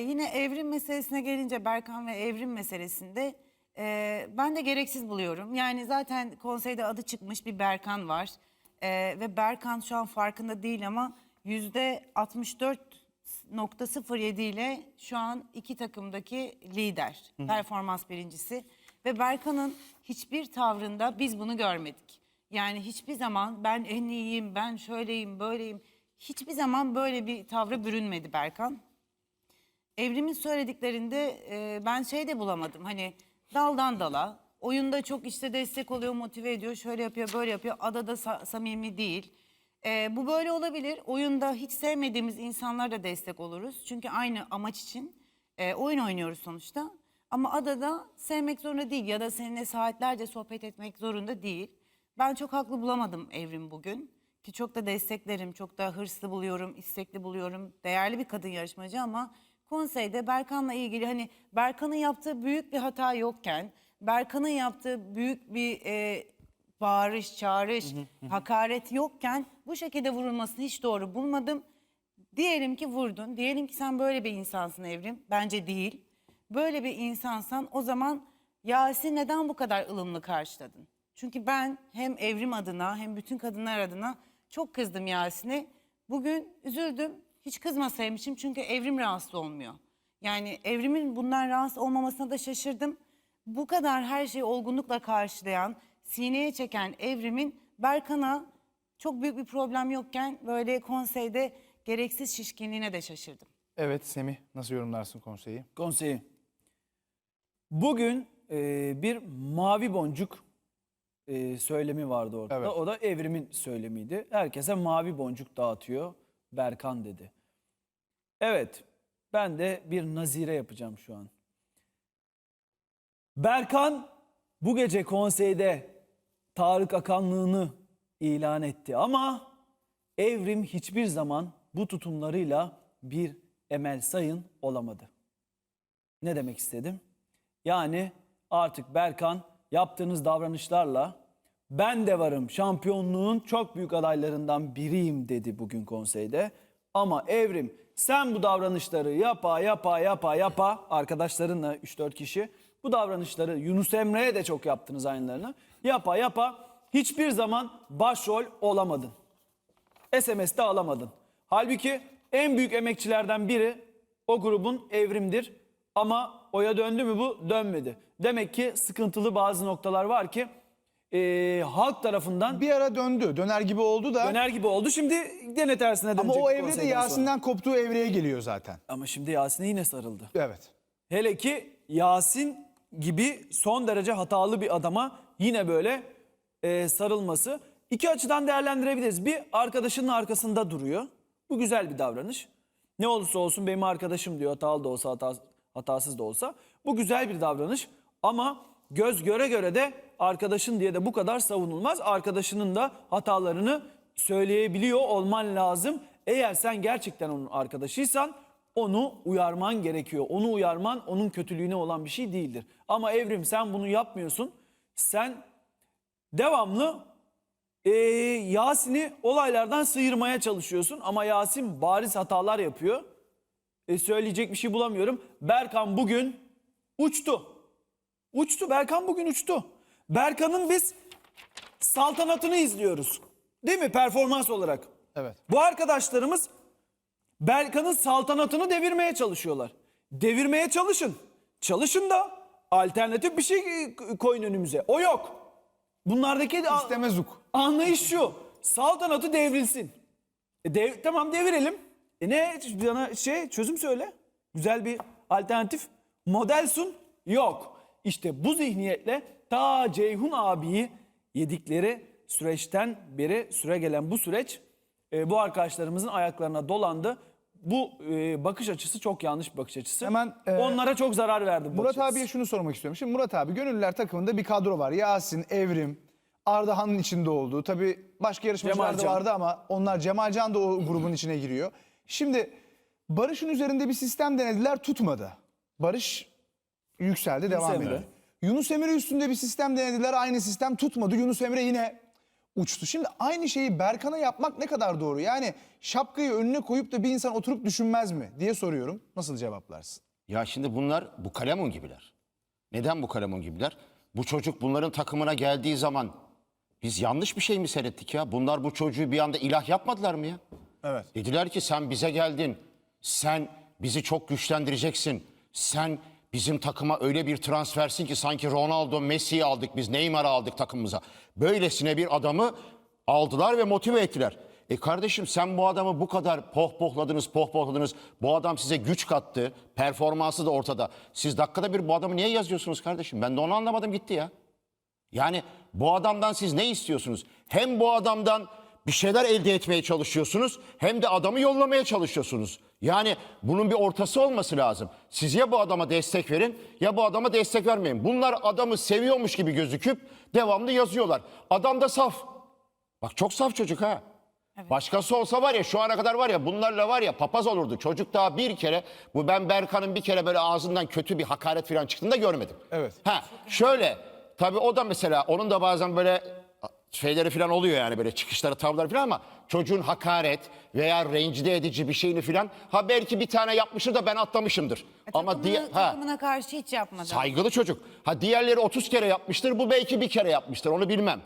yine evrim meselesine gelince Berkan ve evrim meselesinde e, ben de gereksiz buluyorum. Yani zaten konseyde adı çıkmış bir Berkan var. E, ve Berkan şu an farkında değil ama yüzde 64.07 ile şu an iki takımdaki lider. Performans birincisi. Ve Berkan'ın hiçbir tavrında biz bunu görmedik. Yani hiçbir zaman ben en iyiyim, ben şöyleyim, böyleyim. Hiçbir zaman böyle bir tavra bürünmedi Berkan. Evrimin söylediklerinde e, ben şey de bulamadım. Hani daldan dala. Oyunda çok işte destek oluyor, motive ediyor. Şöyle yapıyor, böyle yapıyor. Adada sa- samimi değil. E, bu böyle olabilir. Oyunda hiç sevmediğimiz insanlar da destek oluruz. Çünkü aynı amaç için e, oyun oynuyoruz sonuçta. Ama adada sevmek zorunda değil ya da seninle saatlerce sohbet etmek zorunda değil. Ben çok haklı bulamadım Evrim bugün. Ki çok da desteklerim, çok da hırslı buluyorum, istekli buluyorum. Değerli bir kadın yarışmacı ama konseyde Berkan'la ilgili hani Berkan'ın yaptığı büyük bir hata yokken, Berkan'ın yaptığı büyük bir e, bağırış, çağrış, hakaret yokken bu şekilde vurulmasını hiç doğru bulmadım. Diyelim ki vurdun, diyelim ki sen böyle bir insansın Evrim. Bence değil. Böyle bir insansan o zaman Yasin neden bu kadar ılımlı karşıladın? Çünkü ben hem Evrim adına hem bütün kadınlar adına çok kızdım Yasin'e. Bugün üzüldüm. Hiç kızmasaymışım çünkü Evrim rahatsız olmuyor. Yani Evrim'in bundan rahatsız olmamasına da şaşırdım. Bu kadar her şeyi olgunlukla karşılayan, sineye çeken Evrim'in Berkan'a çok büyük bir problem yokken böyle konseyde gereksiz şişkinliğine de şaşırdım. Evet Semih nasıl yorumlarsın konseyi? Konseyi. Bugün e, bir mavi boncuk e, söylemi vardı ortada. Evet. O da evrimin söylemiydi. Herkese mavi boncuk dağıtıyor Berkan dedi. Evet ben de bir nazire yapacağım şu an. Berkan bu gece konseyde Tarık Akanlığını ilan etti ama Evrim hiçbir zaman bu tutumlarıyla bir Emel Sayın olamadı. Ne demek istedim? Yani artık Berkan yaptığınız davranışlarla ben de varım şampiyonluğun çok büyük adaylarından biriyim dedi bugün konseyde. Ama Evrim sen bu davranışları yapa yapa yapa yapa arkadaşlarınla 3-4 kişi bu davranışları Yunus Emre'ye de çok yaptınız aynılarını. Yapa yapa hiçbir zaman başrol olamadın. SMS'te alamadın. Halbuki en büyük emekçilerden biri o grubun evrimdir. Ama oya döndü mü bu? Dönmedi. Demek ki sıkıntılı bazı noktalar var ki eee, halk tarafından Bir ara döndü. Döner gibi oldu da. döner gibi oldu. Şimdi gene tersine dönecek. ama o bu evrede konseyden sonra. Yasin'den koptuğu evreye geliyor zaten. Ama şimdi Yasin'e yine sarıldı. Evet. Hele ki Yasin gibi son derece hatalı bir adama yine böyle e, sarılması. iki açıdan değerlendirebiliriz. Bir arkadaşının arkasında duruyor. Bu güzel bir davranış. Ne olursa olsun benim arkadaşım diyor hatalı da olsa hata- hatasız da olsa. Bu güzel bir davranış ama göz göre göre de arkadaşın diye de bu kadar savunulmaz. Arkadaşının da hatalarını söyleyebiliyor olman lazım. Eğer sen gerçekten onun arkadaşıysan onu uyarman gerekiyor. Onu uyarman onun kötülüğüne olan bir şey değildir. Ama Evrim sen bunu yapmıyorsun. Sen devamlı eee, Yasin'i olaylardan sıyırmaya çalışıyorsun. Ama Yasin bariz hatalar yapıyor. E, söyleyecek bir şey bulamıyorum. Berkan bugün uçtu. Uçtu. Berkan bugün uçtu. Berkan'ın biz saltanatını izliyoruz. Değil mi performans olarak? Evet. Bu arkadaşlarımız Berkan'ın saltanatını devirmeye çalışıyorlar. Devirmeye çalışın. Çalışın da alternatif bir şey koyun önümüze. O yok. Bunlardaki de İstemez uk. anlayış şu. Saltanatı devrilsin. E dev- tamam devirelim. E ne bana şey çözüm söyle. Güzel bir alternatif model sun. Yok. İşte bu zihniyetle ta Ceyhun abiyi yedikleri süreçten beri süre gelen bu süreç e, bu arkadaşlarımızın ayaklarına dolandı. Bu e, bakış açısı çok yanlış bir bakış açısı. Hemen, e, Onlara çok zarar verdi bu Murat bakış açısı. abiye şunu sormak istiyorum. Şimdi Murat abi gönüllüler takımında bir kadro var. Yasin, Evrim, Ardahan'ın içinde olduğu. Tabii başka yarışmacılar da Cemalcan. vardı ama onlar Cemalcan da o grubun içine giriyor. Şimdi Barış'ın üzerinde bir sistem denediler tutmadı. Barış yükseldi devam Emre. ediyor. Yunus Emre üstünde bir sistem denediler aynı sistem tutmadı. Yunus Emre yine uçtu. Şimdi aynı şeyi Berkan'a yapmak ne kadar doğru? Yani şapkayı önüne koyup da bir insan oturup düşünmez mi diye soruyorum. Nasıl cevaplarsın? Ya şimdi bunlar bu kalemun gibiler. Neden bu kalemun gibiler? Bu çocuk bunların takımına geldiği zaman biz yanlış bir şey mi seyrettik ya? Bunlar bu çocuğu bir anda ilah yapmadılar mı ya? Evet. Dediler ki sen bize geldin. Sen bizi çok güçlendireceksin. Sen bizim takıma öyle bir transfersin ki sanki Ronaldo, Messi'yi aldık biz Neymar'ı aldık takımımıza. Böylesine bir adamı aldılar ve motive ettiler. E kardeşim sen bu adamı bu kadar pohpohladınız, pohpohladınız. Bu adam size güç kattı. Performansı da ortada. Siz dakikada bir bu adamı niye yazıyorsunuz kardeşim? Ben de onu anlamadım gitti ya. Yani bu adamdan siz ne istiyorsunuz? Hem bu adamdan bir şeyler elde etmeye çalışıyorsunuz hem de adamı yollamaya çalışıyorsunuz. Yani bunun bir ortası olması lazım. Siz ya bu adama destek verin ya bu adama destek vermeyin. Bunlar adamı seviyormuş gibi gözüküp devamlı yazıyorlar. Adam da saf. Bak çok saf çocuk ha. Başkası olsa var ya şu ana kadar var ya bunlarla var ya papaz olurdu. Çocuk daha bir kere bu ben Berkan'ın bir kere böyle ağzından kötü bir hakaret falan çıktığını da görmedim. Evet. Ha şöyle tabii o da mesela onun da bazen böyle şeyleri falan oluyor yani böyle çıkışları tavları falan ama çocuğun hakaret veya rencide edici bir şeyini falan ha belki bir tane yapmıştır da ben atlamışımdır. ama Takımına, diye ha takımına karşı hiç yapmadı. saygılı çocuk. Ha diğerleri 30 kere yapmıştır bu belki bir kere yapmıştır onu bilmem.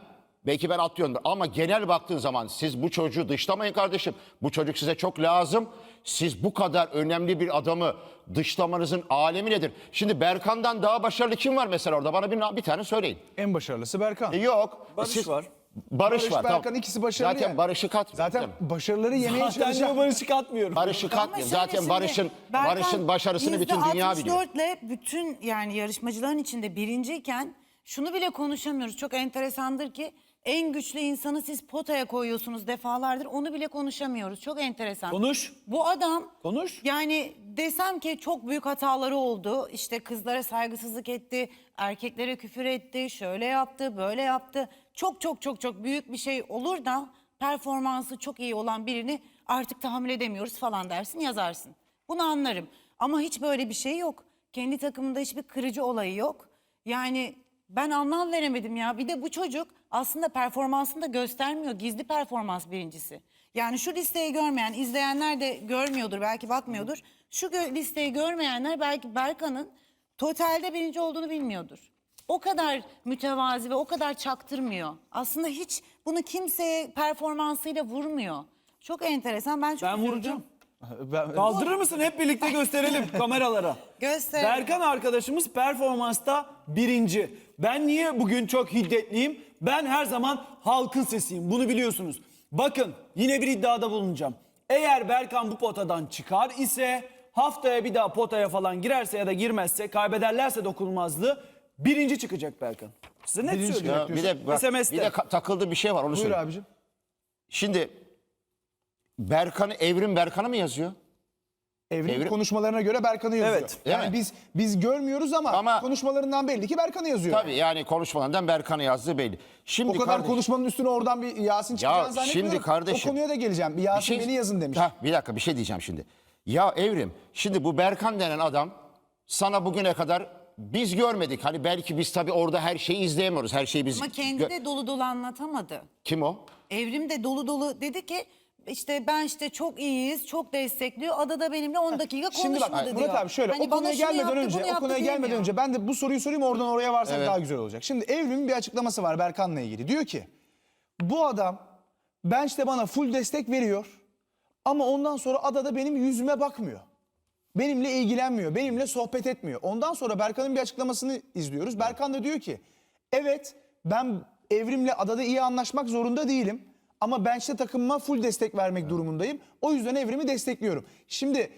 Belki ben atlıyorum ama genel baktığın zaman siz bu çocuğu dışlamayın kardeşim. Bu çocuk size çok lazım. Siz bu kadar önemli bir adamı dışlamanızın alemi nedir? Şimdi Berkan'dan daha başarılı kim var mesela orada? Bana bir, bir tane söyleyin. En başarılısı Berkan. E, yok. Barış var. Barış, Barış, var. Berkan tamam. ikisi başarılı Zaten yani. Barış'ı katmıyorum. Zaten başarıları yemeye Zaten diyor çalışan... Barış'ı katmıyorum. Barış'ı şöyle Zaten Barış'ın Barış'ın başarısını bütün dünya biliyor. %64'le bütün yani yarışmacıların içinde birinciyken şunu bile konuşamıyoruz. Çok enteresandır ki en güçlü insanı siz potaya koyuyorsunuz defalardır. Onu bile konuşamıyoruz. Çok enteresan. Konuş. Bu adam Konuş. yani desem ki çok büyük hataları oldu. İşte kızlara saygısızlık etti, erkeklere küfür etti, şöyle yaptı, böyle yaptı. Çok çok çok çok büyük bir şey olur da performansı çok iyi olan birini artık tahammül edemiyoruz falan dersin yazarsın. Bunu anlarım. Ama hiç böyle bir şey yok. Kendi takımında hiçbir kırıcı olayı yok. Yani ben anlam veremedim ya. Bir de bu çocuk aslında performansını da göstermiyor. Gizli performans birincisi. Yani şu listeyi görmeyen, izleyenler de görmüyordur, belki bakmıyordur. Şu gö- listeyi görmeyenler belki Berkan'ın totalde birinci olduğunu bilmiyordur. O kadar mütevazi ve o kadar çaktırmıyor. Aslında hiç bunu kimseye performansıyla vurmuyor. Çok enteresan. Ben çok Ben üzüldüm. vuracağım. Ben- Kaldırır mısın? Hep birlikte gösterelim kameralara. Göster. Berkan arkadaşımız performansta birinci. Ben niye bugün çok hiddetliyim? Ben her zaman halkın sesiyim. Bunu biliyorsunuz. Bakın yine bir iddiada bulunacağım. Eğer Berkan bu potadan çıkar ise haftaya bir daha potaya falan girerse ya da girmezse kaybederlerse dokunulmazlığı birinci çıkacak Berkan. Size net Birinci söylüyorum. Ya bir de bak, SMS'te. bir de ka- takıldığı bir şey var onu Buyur söyleyeyim. abicim. Şimdi Berkan'ı Evrim Berkan'ı mı yazıyor? Evrim, Evrim- konuşmalarına göre Berkan'ı yazıyor. Evet. Yani mi? biz biz görmüyoruz ama, Ama- konuşmalarından belli ki Berkan'ı yazıyor. Tabii yani konuşmalarından Berkan'ı yazdığı belli. Şimdi O kadar kardeş- konuşmanın üstüne oradan bir Yasin çıkacağını zannetmiyorum. şimdi kardeşim- O konuya da geleceğim. Bir Yasin beni yazın demiş. Heh, bir dakika bir şey diyeceğim şimdi. Ya Evrim şimdi bu Berkan denen adam sana bugüne kadar biz görmedik. Hani belki biz tabii orada her şeyi izleyemiyoruz. Her şeyi biz... Ama kendi gö- de dolu dolu anlatamadı. Kim o? Evrim de dolu dolu dedi ki işte ben işte çok iyiyiz, çok destekliyor. Ada da benimle 10 dakika Şimdi bak konuşmadı diyor. Murat abi şöyle Hani o bana konuya şunu gelmeden yaptı, bunu önce o yaptı konuya gelmeden diyemiyor. önce ben de bu soruyu sorayım oradan oraya varsak daha güzel olacak. Şimdi Evrim'in bir açıklaması var Berkan'la ilgili. Diyor ki bu adam bench'te bana full destek veriyor ama ondan sonra adada benim yüzüme bakmıyor. Benimle ilgilenmiyor, benimle sohbet etmiyor. Ondan sonra Berkan'ın bir açıklamasını izliyoruz. Berkan da diyor ki evet ben Evrim'le adada iyi anlaşmak zorunda değilim. Ama bench'te takımıma full destek vermek durumundayım. O yüzden Evrim'i destekliyorum. Şimdi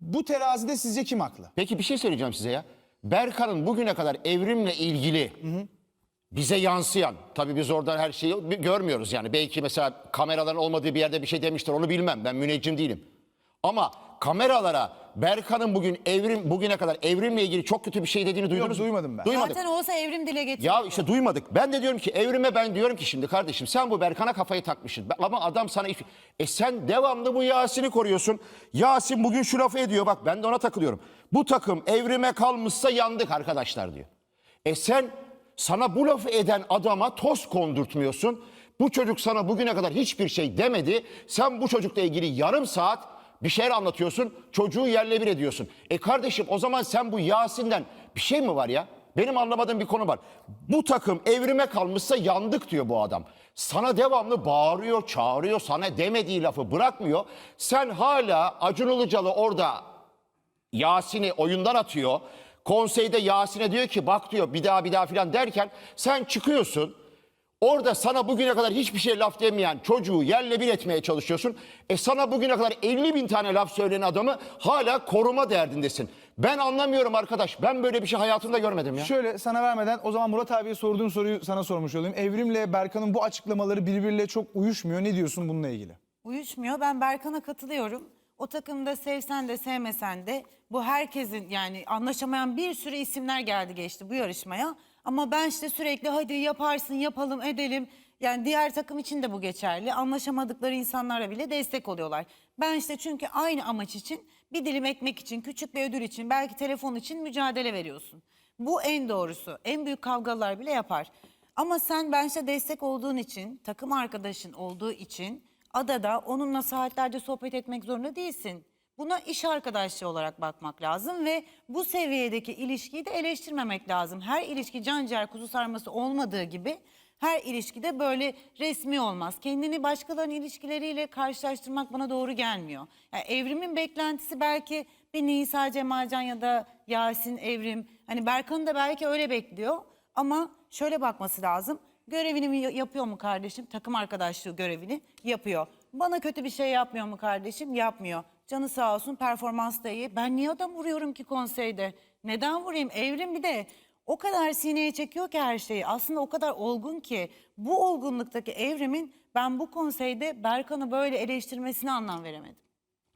bu terazide sizce kim haklı? Peki bir şey söyleyeceğim size ya. Berkan'ın bugüne kadar evrimle ilgili bize yansıyan, tabii biz orada her şeyi bi- görmüyoruz yani. Belki mesela kameraların olmadığı bir yerde bir şey demiştir onu bilmem ben müneccim değilim. Ama kameralara Berkan'ın bugün evrim bugüne kadar evrimle ilgili çok kötü bir şey dediğini duydunuz mu? duymadım ben. Duymadık. Zaten olsa evrim dile getiriyor. Ya işte duymadık. Ben de diyorum ki evrime ben diyorum ki şimdi kardeşim sen bu Berkan'a kafayı takmışsın. Ben- Ama adam sana iş- e sen devamlı bu Yasin'i koruyorsun. Yasin bugün şu lafı ediyor bak ben de ona takılıyorum. Bu takım evrime kalmışsa yandık arkadaşlar diyor. E sen sana bu lafı eden adama toz kondurtmuyorsun. Bu çocuk sana bugüne kadar hiçbir şey demedi. Sen bu çocukla ilgili yarım saat bir şeyler anlatıyorsun. Çocuğu yerle bir ediyorsun. E kardeşim o zaman sen bu Yasin'den bir şey mi var ya? Benim anlamadığım bir konu var. Bu takım evrime kalmışsa yandık diyor bu adam. Sana devamlı bağırıyor, çağırıyor, sana demediği lafı bırakmıyor. Sen hala Acun Ilıcalı orada Yasin'i oyundan atıyor. Konseyde Yasin'e diyor ki bak diyor bir daha bir daha filan derken sen çıkıyorsun. Orada sana bugüne kadar hiçbir şey laf demeyen çocuğu yerle bir etmeye çalışıyorsun. E sana bugüne kadar 50 bin tane laf söyleyen adamı hala koruma derdindesin. Ben anlamıyorum arkadaş. Ben böyle bir şey hayatımda görmedim ya. Şöyle sana vermeden o zaman Murat abiye sorduğun soruyu sana sormuş olayım. Evrim'le Berkan'ın bu açıklamaları birbiriyle çok uyuşmuyor. Ne diyorsun bununla ilgili? Uyuşmuyor. Ben Berkan'a katılıyorum. O takımda sevsen de sevmesen de bu herkesin yani anlaşamayan bir sürü isimler geldi geçti bu yarışmaya. Ama ben işte sürekli hadi yaparsın yapalım edelim. Yani diğer takım için de bu geçerli. Anlaşamadıkları insanlara bile destek oluyorlar. Ben işte çünkü aynı amaç için bir dilim ekmek için, küçük bir ödül için, belki telefon için mücadele veriyorsun. Bu en doğrusu. En büyük kavgalar bile yapar. Ama sen ben işte destek olduğun için, takım arkadaşın olduğu için adada onunla saatlerce sohbet etmek zorunda değilsin. Buna iş arkadaşlığı olarak bakmak lazım ve bu seviyedeki ilişkiyi de eleştirmemek lazım. Her ilişki can ciğer kuzu sarması olmadığı gibi her ilişkide böyle resmi olmaz. Kendini başkalarının ilişkileriyle karşılaştırmak bana doğru gelmiyor. Yani evrimin beklentisi belki bir Nisa Cemalcan ya da Yasin Evrim. Hani Berkan da belki öyle bekliyor ama şöyle bakması lazım. Görevini mi yapıyor mu kardeşim? Takım arkadaşlığı görevini yapıyor. Bana kötü bir şey yapmıyor mu kardeşim? Yapmıyor. Canı sağ olsun performans da iyi. Ben niye adam vuruyorum ki konseyde? Neden vurayım? Evrim bir de o kadar sineye çekiyor ki her şeyi. Aslında o kadar olgun ki bu olgunluktaki evrimin ben bu konseyde Berkan'ı böyle eleştirmesine anlam veremedim.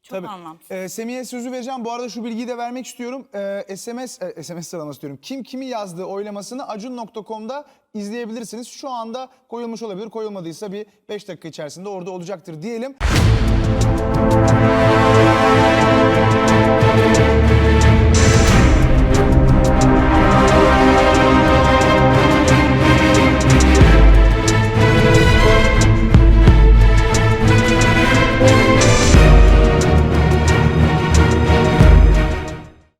Çok Tabii. anlamsız. Ee, Semih'e sözü vereceğim. Bu arada şu bilgiyi de vermek istiyorum. Ee, SMS e, SMS sıralaması diyorum. Kim kimi yazdığı oylamasını acun.com'da izleyebilirsiniz. Şu anda koyulmuş olabilir. Koyulmadıysa bir 5 dakika içerisinde orada olacaktır diyelim.